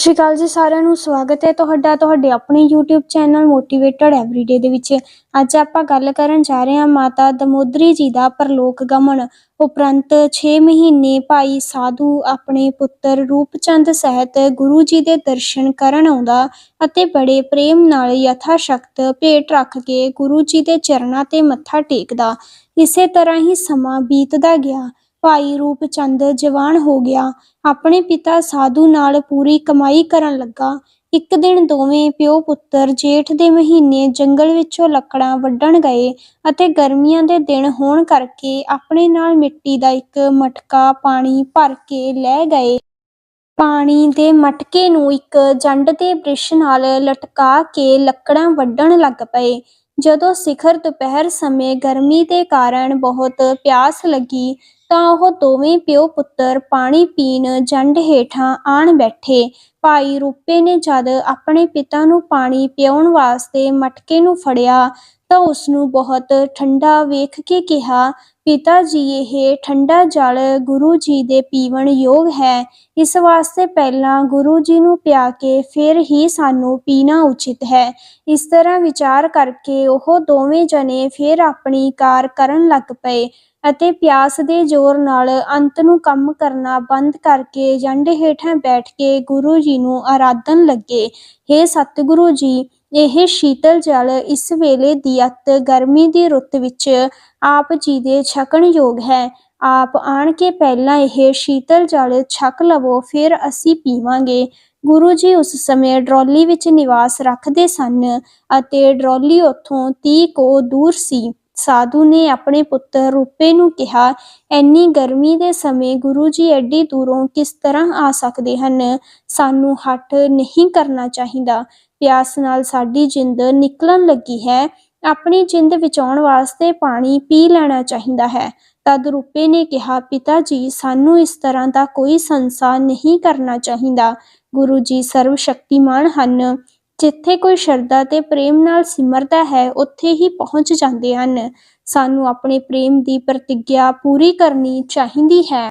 ਸਤਿ ਸ਼੍ਰੀ ਅਕਾਲ ਜੀ ਸਾਰਿਆਂ ਨੂੰ। ਸਵਾਗਤ ਹੈ ਤੁਹਾਡਾ, ਤੁਹਾਡੇ ਆਪਣੇ YouTube ਚੈਨਲ ਮੋਟੀਵੇਟਡ ਐਵਰੀਡੇ ਦੇ ਵਿੱਚ। ਅੱਜ ਆਪਾਂ ਗੱਲ ਕਰਨ ਜਾ ਰਹੇ ਹਾਂ ਮਾਤਾ ਦਮੋਦਰੀ ਜੀ ਦਾ ਪਰਲੋਕ ਗਮਨ। ਉਪਰੰਤ 6 ਮਹੀਨੇ ਭਾਈ ਸਾਧੂ ਆਪਣੇ ਪੁੱਤਰ ਰੂਪਚੰਦ ਸਹਿਤ ਗੁਰੂ ਜੀ ਦੇ ਦਰਸ਼ਨ ਕਰਨ ਆਉਂਦਾ ਅਤੇ ਬੜੇ ਪ੍ਰੇਮ ਨਾਲ ਯਥਾ ਸ਼ਕਤ ਭੇਟ ਰੱਖ ਕੇ ਗੁਰੂ ਜੀ ਦੇ ਚਰਨਾਂ ਤੇ ਮੱਥਾ ਟੇਕਦਾ। ਇਸੇ ਤਰ੍ਹਾਂ ਹੀ ਸਮਾਂ ਬੀਤਦਾ ਗਿਆ। ਭਾਈ ਰੂਪ ਚੰਦ ਜਵਾਨ ਹੋ ਗਿਆ। ਆਪਣੇ ਪਿਤਾ ਸਾਧੂ ਨਾਲ ਪੂਰੀ ਕਮਾਈ ਕਰਨ ਲੱਗਾ। ਇੱਕ ਦਿਨ ਦੋਵੇਂ ਪਿਓ ਪੁੱਤਰ ਜੇਠ ਦੇ ਮਹੀਨੇ ਜੰਗਲ ਵਿੱਚੋਂ ਲੱਕੜਾਂ ਵੱਢਣ ਗਏ ਅਤੇ ਗਰਮੀਆਂ ਦੇ ਦਿਨ ਹੋਣ ਕਰਕੇ ਆਪਣੇ ਨਾਲ ਮਿੱਟੀ ਦਾ ਇੱਕ ਮਟਕਾ ਪਾਣੀ ਭਰ ਕੇ ਲੈ ਗਏ। ਪਾਣੀ ਦੇ ਮਟਕੇ ਨੂੰ ਇੱਕ ਜੰਡ ਦੇ ਬ੍ਰਿਸ਼ ਨਾਲ ਲਟਕਾ ਕੇ ਲੱਕੜਾਂ ਵੱਢਣ ਲੱਗ ਪਏ। ਜਦੋਂ ਸਿਖਰ ਦੁਪਹਿਰ ਸਮੇਂ ਗਰਮੀ ਦੇ ਕਾਰਨ ਬਹੁਤ ਪਿਆਸ ਲੱਗੀ ਤਾਂ ਉਹ ਦੋਵੇਂ ਪਿਓ ਪੁੱਤਰ ਪਾਣੀ ਪੀਣ ਜੰਡ ਹੇਠਾਂ ਆਣ ਬੈਠੇ। ਭਾਈ ਰੂਪੇ ਨੇ ਜਦ ਆਪਣੇ ਪਿਤਾ ਨੂੰ ਪਾਣੀ ਪਿਆਉਣ ਵਾਸਤੇ ਮਟਕੇ ਨੂੰ ਫੜਿਆ, ਤਾਂ ਉਸ ਨੂੰ ਬਹੁਤ ਠੰਡਾ ਵੇਖ ਕੇ ਕਿਹਾ, ਪਿਤਾ ਜੀ, ਇਹ ਠੰਡਾ ਜਲ ਗੁਰੂ ਜੀ ਦੇ ਪੀਵਣ ਯੋਗ ਹੈ। ਇਸ ਵਾਸਤੇ ਪਹਿਲਾਂ ਗੁਰੂ ਜੀ ਨੂੰ ਪਿਆ ਕੇ ਫਿਰ ਹੀ ਸਾਨੂੰ ਪੀਣਾ ਉਚਿਤ ਹੈ। ਇਸ ਤਰ੍ਹਾਂ ਵਿਚਾਰ ਕਰਕੇ ਉਹ ਦੋਵੇਂ ਜਣੇ ਫਿਰ ਆਪਣੀ ਕਾਰ ਕਰਨ ਲੱਗ ਪਏ। ਅਤੇ ਪਿਆਸ ਦੇ ਜ਼ੋਰ ਨਾਲ ਅੰਤ ਨੂੰ ਕੰਮ ਕਰਨਾ ਬੰਦ ਕਰਕੇ ਜੰਡ ਹੇਠਾਂ ਬੈਠ ਕੇ ਗੁਰੂ ਜੀ ਨੂੰ ਆਰਾਧਨ ਲੱਗੇ। हे ਸਤਿਗੁਰੂ ਜੀ, ਇਹ ਸ਼ੀਤਲ ਜਲ ਇਸ ਵੇਲੇ ਦੀ ਅਤ ਗਰਮੀ ਦੀ ਰੁੱਤ ਵਿੱਚ ਆਪ ਜੀ ਦੇ ਛਕਣ ਯੋਗ ਹੈ। ਆਪ ਆਣ ਕੇ ਪਹਿਲਾਂ ਇਹ ਸ਼ੀਤਲ ਜਲ ਛਕ ਲਵੋ, ਫਿਰ ਅਸੀਂ ਪੀਵਾਂਗੇ। ਗੁਰੂ ਜੀ ਉਸ ਸਮੇਂ ਡਰੋਲੀ ਵਿੱਚ ਨਿਵਾਸ ਰੱਖਦੇ ਸਨ ਅਤੇ ਡਰੋਲੀ ਉੱਥੋਂ 30 ਕੋ ਦੂਰ ਸੀ। ਸਾਧੂ ਨੇ ਆਪਣੇ ਪੁੱਤਰ ਰੂਪੇ ਨੂੰ ਕਿਹਾ ਐਨੀ ਗਰਮੀ ਦੇ ਸਮੇਂ ਗੁਰੂ ਜੀ ਐਡੀ ਦੂਰੋਂ ਕਿਸ ਤਰ੍ਹਾਂ ਆ ਸਕਦੇ ਹਨ? ਸਾਨੂੰ ਹੱਠ ਨਹੀਂ ਕਰਨਾ ਚਾਹੀਦਾ। ਪਿਆਸ ਨਾਲ ਸਾਡੀ ਜਿੰਦ ਨਿਕਲਣ ਲੱਗੀ ਹੈ। ਆਪਣੀ ਜਿੰਦ ਬਚਾਉਣ ਵਾਸਤੇ ਪਾਣੀ ਪੀ ਲੈਣਾ ਚਾਹੀਦਾ ਹੈ। ਤਦ ਰੂਪੇ ਨੇ ਕਿਹਾ, ਪਿਤਾ ਜੀ, ਸਾਨੂੰ ਇਸ ਤਰ੍ਹਾਂ ਦਾ ਕੋਈ ਸੰਸਾਰ ਨਹੀਂ ਕਰਨਾ ਚਾਹੀਦਾ। ਗੁਰੂ ਜੀ ਸਰਵ ਸ਼ਕਤੀਮਾਨ ਹਨ। ਜਿੱਥੇ ਕੋਈ ਸ਼ਰਧਾ ਤੇ ਪ੍ਰੇਮ ਨਾਲ ਸਿਮਰਦਾ ਹੈ, ਉੱਥੇ ਹੀ ਪਹੁੰਚ ਜਾਂਦੇ ਹਨ। ਸਾਨੂੰ ਆਪਣੇ ਪ੍ਰੇਮ ਦੀ ਪ੍ਰਤੀਗਿਆ ਪੂਰੀ ਕਰਨੀ ਚਾਹੀਦੀ ਹੈ।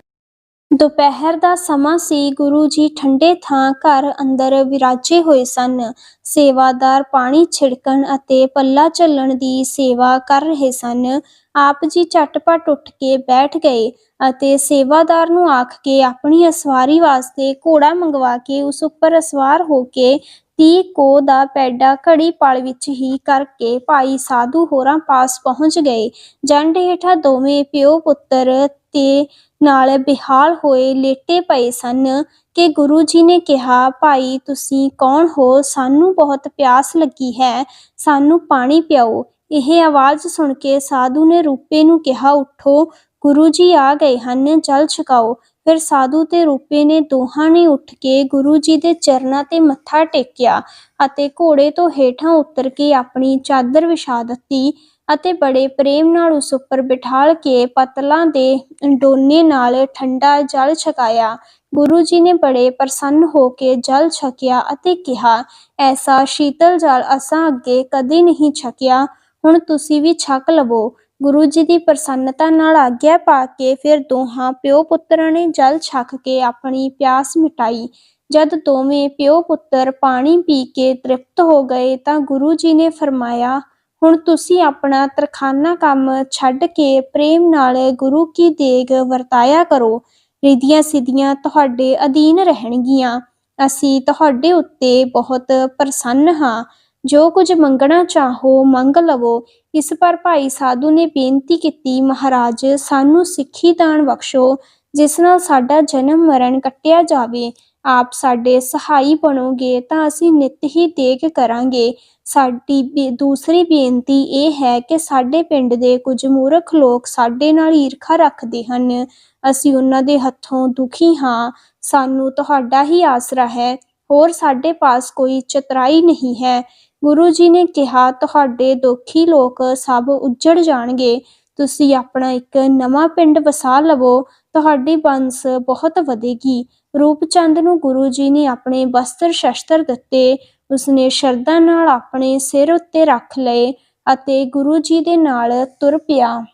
ਦੁਪਹਿਰ ਦਾ ਸਮਾਂ ਸੀ, ਗੁਰੂ ਜੀ ਠੰਡੇ ਥਾਂ ਘਰ ਅੰਦਰ ਵਿਰਾਜੇ ਹੋਏ ਸਨ। ਸੇਵਾਦਾਰ ਪਾਣੀ ਛਿੜਕਣ ਅਤੇ ਪੱਲਾ ਚੱਲਣ ਦੀ ਸੇਵਾ ਕਰ ਰਹੇ ਸਨ। ਆਪ ਜੀ ਝਟਪਟ ਉੱਠ ਕੇ ਬੈਠ ਗਏ ਅਤੇ ਸੇਵਾਦਾਰ ਨੂੰ ਆਖ ਕੇ ਆਪਣੀ ਅਸਵਾਰੀ ਵਾਸਤੇ ਘੋੜਾ ਮੰਗਵਾ ਕੇ ਉਸ ਉੱਪਰ ਅਸਵਾਰ ਹੋ ਕੇ 30 ਕੋ ਦਾ ਪੈਡਾ ਘੜੀ ਪਲ ਵਿੱਚ ਹੀ ਕਰਕੇ ਭਾਈ ਸਾਧੂ ਹੋਰਾਂ ਪਾਸ ਪਹੁੰਚ ਗਏ। ਜੰਡ ਹੇਠਾਂ ਦੋਵੇਂ ਪਿਓ ਪੁੱਤਰ ਤੇ ਨਾਲ ਬਿਹਾਲ ਹੋਏ ਲੇਟੇ ਪਏ ਸਨ ਕਿ ਗੁਰੂ ਜੀ ਨੇ ਕਿਹਾ, ਭਾਈ, ਤੁਸੀਂ ਕੌਣ ਹੋ? ਸਾਨੂੰ ਬਹੁਤ ਪਿਆਸ ਲੱਗੀ ਹੈ। ਸਾਨੂੰ ਪਾਣੀ ਪਿਆਓ। ਇਹ ਆਵਾਜ਼ ਸੁਣ ਕੇ ਸਾਧੂ ਨੇ ਰੂਪੇ ਨੂੰ ਕਿਹਾ, ਉੱਠੋ। ਗੁਰੂ ਜੀ ਆ ਗਏ ਹਨ, ਜਲ ਛਕਾਓ। ਫਿਰ ਸਾਧੂ ਤੇ ਰੂਪੇ ਨੇ ਦੋਹਾਂ ਨੇ ਉੱਠ ਕੇ ਗੁਰੂ ਜੀ ਦੇ ਚਰਨਾਂ ਤੇ ਮੱਥਾ ਟੇਕਿਆ ਅਤੇ ਘੋੜੇ ਤੋਂ ਹੇਠਾਂ ਉਤਰ ਕੇ ਆਪਣੀ ਚਾਦਰ ਵਿਛਾ ਦਿੱਤੀ ਅਤੇ ਬੜੇ ਪ੍ਰੇਮ ਨਾਲ ਉਸ ਉੱਪਰ ਬਿਠਾਲ ਕੇ ਪਤਲਾਂ ਦੇ ਡੋਨੇ ਨਾਲ ਠੰਡਾ ਜਲ ਛਕਾਇਆ। ਗੁਰੂ ਜੀ ਨੇ ਬੜੇ ਪ੍ਰਸੰਨ ਹੋ ਕੇ ਜਲ ਛਕਿਆ ਅਤੇ ਕਿਹਾ, ਐਸਾ ਸ਼ੀਤਲ ਜਲ ਅਸਾਂ ਅੱਗੇ ਕਦੇ ਨਹੀਂ ਛਕਿਆ। ਹੁਣ ਤੁਸੀਂ ਵੀ ਛਕ ਲਵੋ। ਗੁਰੂ ਜੀ ਦੀ ਪ੍ਰਸੰਨਤਾ ਨਾਲ ਆਗਿਆ ਪਾ ਕੇ ਫਿਰ ਦੋਹਾਂ ਪਿਓ ਪੁੱਤਰਾਂ ਨੇ ਜਲ ਛਕ ਕੇ ਆਪਣੀ ਪਿਆਸ ਮਿਟਾਈ। ਜਦ ਦੋਵੇਂ ਪਿਓ ਪੁੱਤਰ ਪਾਣੀ ਪੀ ਕੇ ਤ੍ਰਿਪਤ ਹੋ ਗਏ ਤਾਂ ਗੁਰੂ ਜੀ ਨੇ ਫਰਮਾਇਆ, ਹੁਣ ਤੁਸੀਂ ਆਪਣਾ ਤਰਖਾਨਾ ਕੰਮ ਛੱਡ ਕੇ ਪ੍ਰੇਮ ਨਾਲ ਗੁਰੂ ਕੀ ਦੇਗ ਵਰਤਾਇਆ ਕਰੋ। ਰਿਧੀਆਂ ਸਿੱਧੀਆਂ ਤੁਹਾਡੇ ਅਧੀਨ ਰਹਿਣਗੀਆਂ। ਅਸੀਂ ਤੁਹਾਡੇ ਉੱਤੇ ਬਹੁਤ ਪ੍ਰਸੰਨ ਹਾਂ। ਜੋ ਕੁਝ ਮੰਗਣਾ ਚਾਹੋ, ਮੰਗ ਲਵੋ। ਇਸ ਪਰ ਭਾਈ ਸਾਧੂ ਨੇ ਬੇਨਤੀ ਕੀਤੀ, ਮਹਾਰਾਜ, ਸਾਨੂੰ ਸਿੱਖੀ ਦਾਨ ਬਖਸ਼ੋ, ਜਿਸ ਨਾਲ ਸਾਡਾ ਜਨਮ ਮਰਨ ਕੱਟਿਆ ਜਾਵੇ। ਆਪ ਸਾਡੇ ਸਹਾਈ ਬਣੋਗੇ, ਤਾਂ ਅਸੀਂ ਨਿਤ ਹੀ ਦੇਗ ਕਰਾਂਗੇ। ਸਾਡੀ ਦੂਸਰੀ ਬੇਨਤੀ ਇਹ ਹੈ ਕਿ ਸਾਡੇ ਪਿੰਡ ਦੇ ਕੁਝ ਮੂਰਖ ਲੋਕ ਸਾਡੇ ਨਾਲ ਈਰਖਾ ਰੱਖਦੇ ਹਨ। ਅਸੀਂ ਉਹਨਾਂ ਦੇ ਹੱਥੋਂ ਦੁਖੀ ਹਾਂ। ਸਾਨੂੰ ਤੁਹਾਡਾ ਹੀ ਆਸਰਾ ਹੈ। ਹੋਰ ਸਾਡੇ ਪਾਸ ਕੋਈ ਚਤਰਾਈ ਨਹੀਂ ਹੈ। ਗੁਰੂ ਜੀ ਨੇ ਕਿਹਾ, ਤੁਹਾਡੇ ਦੁਖੀ ਲੋਕ ਸਭ ਉੱਜੜ ਜਾਣਗੇ। ਤੁਸੀਂ ਆਪਣਾ ਇੱਕ ਨਵਾਂ ਪਿੰਡ ਵਸਾ ਲਵੋ। ਤੁਹਾਡੀ ਬੰਸ ਬਹੁਤ ਵਧੇਗੀ। ਰੂਪਚੰਦ ਨੂੰ ਗੁਰੂ ਜੀ ਨੇ ਆਪਣੇ ਵਸਤਰ ਸ਼ਸਤਰ ਦਿੱਤੇ। ਉਸਨੇ ਸ਼ਰਧਾ ਨਾਲ ਆਪਣੇ ਸਿਰ ਉੱਤੇ ਰੱਖ ਲਏ ਅਤੇ ਗੁਰੂ ਜੀ ਦੇ ਨਾਲ ਤੁਰ ਪਿਆ।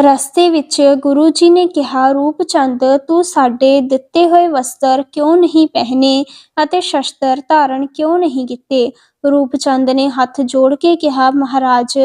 ਰਸਤੇ ਵਿੱਚ ਗੁਰੂ ਜੀ ਨੇ ਕਿਹਾ, ਰੂਪ ਚੰਦ, ਤੂੰ ਸਾਡੇ ਦਿੱਤੇ ਹੋਏ ਵਸਤਰ ਕਿਉਂ ਨਹੀਂ ਪਹਿਨੇ ਅਤੇ ਸ਼ਸਤਰ ਧਾਰਨ ਕਿਉਂ ਨਹੀਂ ਕੀਤੇ? ਰੂਪ ਚੰਦ ਨੇ ਹੱਥ ਜੋੜ ਕੇ ਕਿਹਾ, ਮਹਾਰਾਜ,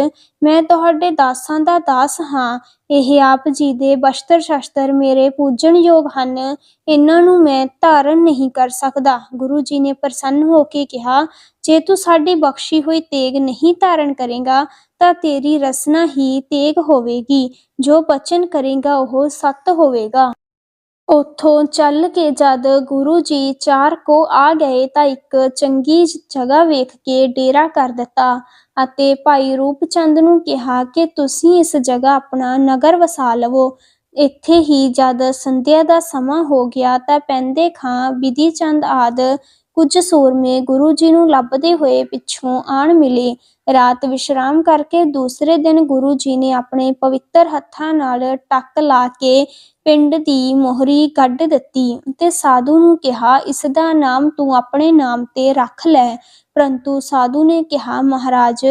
ਮੈਂ ਤੁਹਾਡੇ ਦਾਸਾਂ ਦਾ ਦਾਸ ਹਾਂ। ਇਹ ਆਪ ਜੀ ਦੇ ਬਸ਼ਤਰ ਸ਼ਸਤਰ ਮੇਰੇ ਪੂਜਣਯੋਗ ਹਨ। ਇਹਨਾਂ ਨੂੰ ਮੈਂ ਧਾਰਨ ਨਹੀਂ ਕਰ ਸਕਦਾ। ਗੁਰੂ ਜੀ ਨੇ ਪ੍ਰਸੰਨ ਹੋ ਕੇ ਕਿਹਾ, ਜੇ ਤੂੰ ਸਾਡੀ ਬਖਸ਼ੀ ਹੋਈ ਤੇਗ ਨਹੀਂ ਧਾਰਨ ਕਰੇਗਾ, ਤਾਂ ਤੇਰੀ ਰਸਨਾ ਹੀ ਤੇਗ ਹੋਵੇਗੀ। ਜੋ ਬਚਨ ਕਰੇਗਾ, ਉਹ ਸਤ ਹੋਵੇਗਾ। ਉੱਥੋਂ ਚੱਲ ਕੇ ਜਦ ਗੁਰੂ ਜੀ ਚਾਰ ਕੋ ਆ ਗਏ ਤਾਂ ਇੱਕ ਚੰਗੀ ਜਗ੍ਹਾ ਵੇਖ ਕੇ ਡੇਰਾ ਕਰ ਦਿੱਤਾ ਅਤੇ ਭਾਈ ਰੂਪ ਚੰਦ ਨੂੰ ਕਿਹਾ ਕਿ ਤੁਸੀਂ ਇਸ ਜਗ੍ਹਾ ਆਪਣਾ ਨਗਰ ਵਸਾ ਲਵੋ। ਇੱਥੇ ਹੀ ਜਦ ਸੰਧਿਆ ਦਾ ਸਮਾਂ ਹੋ ਗਿਆ ਤਾਂ ਪੈਂਦੇ ਖਾਂ ਵਿਧੀ ਚੰਦ ਆਦ ਕੁਝ ਸੂਰਮੇ ਗੁਰੂ ਜੀ ਨੂੰ ਲੱਭਦੇ ਹੋਏ ਪਿੱਛੋਂ ਆਣ ਮਿਲੇ। ਰਾਤ ਵਿਸ਼ਰਾਮ ਕਰਕੇ ਦੂਸਰੇ ਦਿਨ ਗੁਰੂ ਜੀ ਨੇ ਆਪਣੇ ਪਵਿੱਤਰ ਹੱਥਾਂ ਨਾਲ ਟੱਕ ਲਾ ਕੇ ਪਿੰਡ ਦੀ ਮੋਹਰੀ ਕੱਢ ਦਿੱਤੀ ਤੇ ਸਾਧੂ ਨੂੰ ਕਿਹਾ, ਇਸ ਦਾ ਨਾਮ ਤੂੰ ਆਪਣੇ ਨਾਮ ਤੇ ਰੱਖ ਲੈ। ਪਰੰਤੂ ਸਾਧੂ ਨੇ ਕਿਹਾ, ਮਹਾਰਾਜ,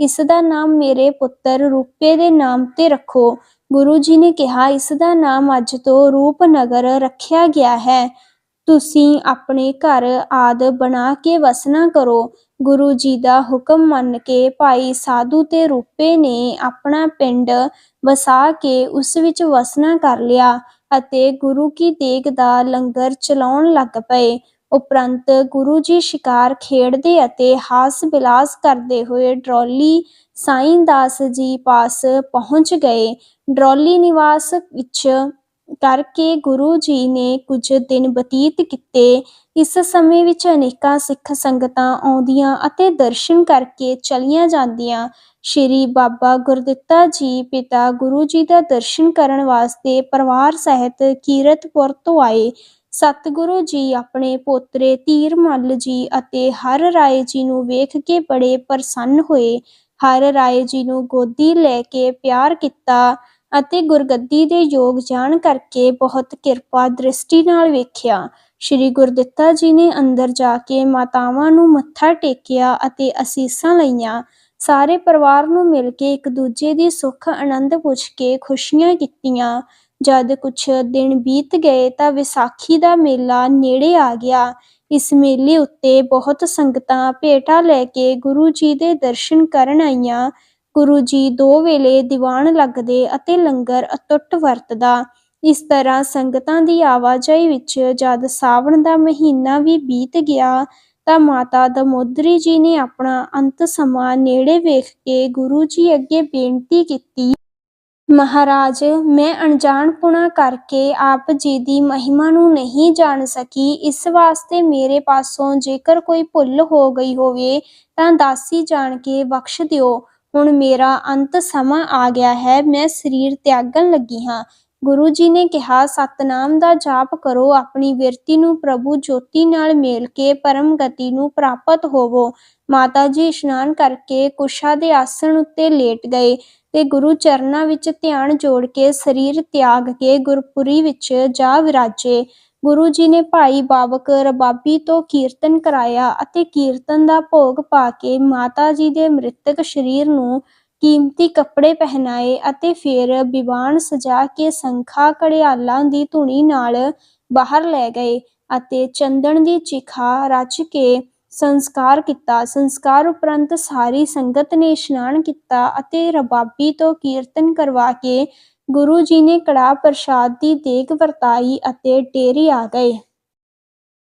ਇਸ ਦਾ ਨਾਮ ਮੇਰੇ ਪੁੱਤਰ ਰੂਪੇ ਦੇ ਨਾਮ ਤੇ ਰੱਖੋ। ਗੁਰੂ ਜੀ ਨੇ ਕਿਹਾ, ਇਸ ਦਾ ਨਾਮ ਅੱਜ ਤੋਂ ਰੂਪਨਗਰ ਰੱਖਿਆ ਗਿਆ ਹੈ। ਤੁਸੀਂ ਆਪਣੇ ਘਰ ਆਦ ਬਣਾ ਕੇ ਵਸਣਾ ਕਰੋ। ਗੁਰੂ ਜੀ ਦਾ ਹੁਕਮ ਮੰਨ ਕੇ ਭਾਈ ਸਾਧੂ ਤੇ ਰੂਪੇ ਨੇ ਆਪਣਾ ਪਿੰਡ ਵਸਾ ਕੇ ਉਸ ਵਿੱਚ ਵਸਣਾ ਕਰ ਲਿਆ ਅਤੇ ਗੁਰੂ ਕੀ ਦੇਗ ਦਾ ਲੰਗਰ ਚਲਾਉਣ ਲੱਗ ਪਏ। ਉਪਰੰਤ ਗੁਰੂ ਜੀ ਸ਼ਿਕਾਰ ਖੇਡਦੇ ਅਤੇ ਹਾਸ ਬਿਲਾਸ ਕਰਦੇ ਹੋਏ ਡਰੋਲੀ ਸਾਈਂ ਦਾਸ ਜੀ ਪਾਸ ਪਹੁੰਚ ਗਏ। ਡਰੋਲੀ ਨਿਵਾਸ ਵਿੱਚ ਕਰਕੇ ਗੁਰੂ ਜੀ ਨੇ ਕੁਝ ਦਿਨ ਬਤੀਤ ਕੀਤੇ, ਇਸ ਸਮੇਂ ਵਿੱਚ ਅਨੇਕਾਂ ਸਿੱਖ ਸੰਗਤਾਂ ਆਉਂਦੀਆਂ ਅਤੇ ਦਰਸ਼ਨ ਕਰਕੇ ਚਲੀਆਂ ਜਾਂਦੀਆਂ। ਸ਼੍ਰੀ ਬਾਬਾ ਗੁਰਦਿੱਤਾ ਜੀ, ਪਿਤਾ ਗੁਰੂ ਜੀ ਦਾ ਦਰਸ਼ਨ ਕਰਨ ਵਾਸਤੇ ਪਰਿਵਾਰ ਸਹਿਤ ਕੀਰਤਪੁਰ ਤੋਂ ਆਏ। ਸਤਿਗੁਰੂ ਜੀ ਆਪਣੇ ਪੋਤਰੇ ਧੀਰਮੱਲ ਜੀ ਅਤੇ ਹਰ ਰਾਏ ਜੀ ਨੂੰ ਵੇਖ ਕੇ ਬੜੇ ਪ੍ਰਸੰਨ ਹੋਏ। ਹਰ ਰਾਏ ਜੀ ਨੂੰ ਗੋਦੀ ਲੈ ਕੇ ਪਿਆਰ ਕੀਤਾ। ਅਤੇ ਗੁਰਗੱਦੀ ਦੇ ਯੋਗ ਜਾਣ ਕਰਕੇ ਬਹੁਤ ਕਿਰਪਾ ਦ੍ਰਿਸ਼ਟੀ ਨਾਲ ਵੇਖਿਆ। ਸ਼੍ਰੀ ਗੁਰਦਿੱਤਾ ਜੀ ਨੇ ਅੰਦਰ ਜਾ ਕੇ ਮਾਤਾਵਾਂ ਨੂੰ ਮੱਥਾ ਟੇਕਿਆ ਅਤੇ ਅਸੀਸਾਂ ਲਈਆਂ। ਸਾਰੇ ਪਰਿਵਾਰ ਨੂੰ ਮਿਲ ਕੇ ਇੱਕ ਦੂਜੇ ਦੀ ਸੁੱਖ ਆਨੰਦ ਪੁੱਛ ਕੇ ਖੁਸ਼ੀਆਂ ਕੀਤੀਆਂ। ਜਦ ਕੁਛ ਦਿਨ ਬੀਤ ਗਏ ਤਾਂ ਵਿਸਾਖੀ ਦਾ ਮੇਲਾ ਨੇੜੇ ਆ ਗਿਆ। ਇਸ ਮੇਲੇ ਉੱਤੇ ਬਹੁਤ ਸੰਗਤਾਂ ਭੇਟਾ ਲੈ ਕੇ ਗੁਰੂ ਜੀ ਦੇ ਦਰਸ਼ਨ ਕਰਨ ਆਈਆਂ। ਗੁਰੂ ਜੀ ਦੋ ਵੇਲੇ ਦੀਵਾਨ ਲੱਗਦੇ ਅਤੇ ਲੰਗਰ ਅਟੁੱਟ ਵਰਤਦਾ। ਇਸ ਤਰ੍ਹਾਂ ਸੰਗਤਾਂ ਦੀ ਆਵਾਜਾਈ ਵਿੱਚ ਜਦ ਸਾਵਣ ਦਾ ਮਹੀਨਾ ਵੀ ਬੀਤ ਗਿਆ, ਤਾਂ ਮਾਤਾ ਦਮੋਦਰੀ ਜੀ ਨੇ ਆਪਣਾ ਅੰਤ ਸਮਾਂ ਨੇੜੇ ਵੇਖ ਕੇ ਗੁਰੂ ਜੀ ਅੱਗੇ ਬੇਨਤੀ ਕੀਤੀ। ਮਹਾਰਾਜ, ਮੈਂ ਅਣਜਾਣਪੁਣਾ ਕਰਕੇ ਆਪ ਜੀ ਦੀ ਮਹਿਮਾ ਨੂੰ ਨਹੀਂ ਜਾਣ ਸਕੀ। ਇਸ ਵਾਸਤੇ ਮੇਰੇ ਪਾਸੋਂ ਜੇਕਰ ਕੋਈ ਭੁੱਲ ਹੋ ਗਈ ਹੋਵੇ, ਤਾਂ ਦਾਸੀ ਜਾਣ ਕੇ ਬਖਸ਼ ਦਿਓ। ਹੁਣ ਮੇਰਾ ਅੰਤ ਸਮਾਂ ਆ ਗਿਆ ਹੈ, ਮੈਂ ਸਰੀਰ ਤਿਆਗਣ ਲੱਗੀ ਹਾਂ। ਗੁਰੂ ਜੀ ਨੇ ਕਿਹਾ, ਸਤਨਾਮ ਦਾ ਜਾਪ ਕਰੋ, ਆਪਣੀ ਵਿਰਤੀ ਨੂੰ ਪ੍ਰਭੂ ਜੋਤੀ ਨਾਲ ਮੇਲ ਕੇ ਪਰਮ ਗਤੀ ਨੂੰ ਪ੍ਰਾਪਤ ਹੋਵੋ। ਮਾਤਾ ਜੀ ਇਸ਼ਨਾਨ ਕਰਕੇ ਕੁਸ਼ਾ ਦੇ ਆਸਣ ਉੱਤੇ ਲੇਟ ਗਏ ਤੇ ਗੁਰੂ ਚਰਨਾਂ ਵਿੱਚ ਧਿਆਨ ਜੋੜ ਕੇ ਸਰੀਰ ਤਿਆਗ ਕੇ ਗੁਰਪੁਰੀ ਵਿੱਚ ਜਾ ਵਿਰਾਜੇ। ਗੁਰੂ ਜੀ ਨੇ ਭਾਈ ਬਾਬਕ ਰਬਾਬੀ ਤੋਂ ਕੀਰਤਨ ਕਰਾਇਆ ਅਤੇ ਕੀਰਤਨ ਦਾ ਭੋਗ ਪਾ ਕੇ ਮਾਤਾ ਜੀ ਦੇ ਮ੍ਰਿਤਕ ਸਰੀਰ ਨੂੰ ਕੀਮਤੀ ਕੱਪੜੇ ਪਹਿਨਾਏ ਅਤੇ ਫਿਰ ਵਿਵਾਨ ਸਜਾ ਕੇ ਸੰਖਾ ਘੜਿਆਲਾਂ ਦੀ ਧੁਨੀ ਨਾਲ ਬਾਹਰ ਲੈ ਗਏ ਅਤੇ ਚੰਦਨ ਦੀ ਚਿਖਾ ਰਚ ਕੇ ਸੰਸਕਾਰ ਕੀਤਾ। ਸੰਸਕਾਰ ਉਪਰੰਤ ਸਾਰੀ ਸੰਗਤ ਨੇ ਇਸ਼ਨਾਨ ਕੀਤਾ ਅਤੇ ਰਬਾਬੀ ਤੋਂ ਕੀਰਤਨ ਕਰਵਾ ਕੇ ਗੁਰੂ ਜੀ ਨੇ ਕੜਾ ਪ੍ਰਸ਼ਾਦ ਦੀ ਦੇਗ ਵਰਤਾਈ ਅਤੇ ਡੇਰੇ ਆ ਗਏ।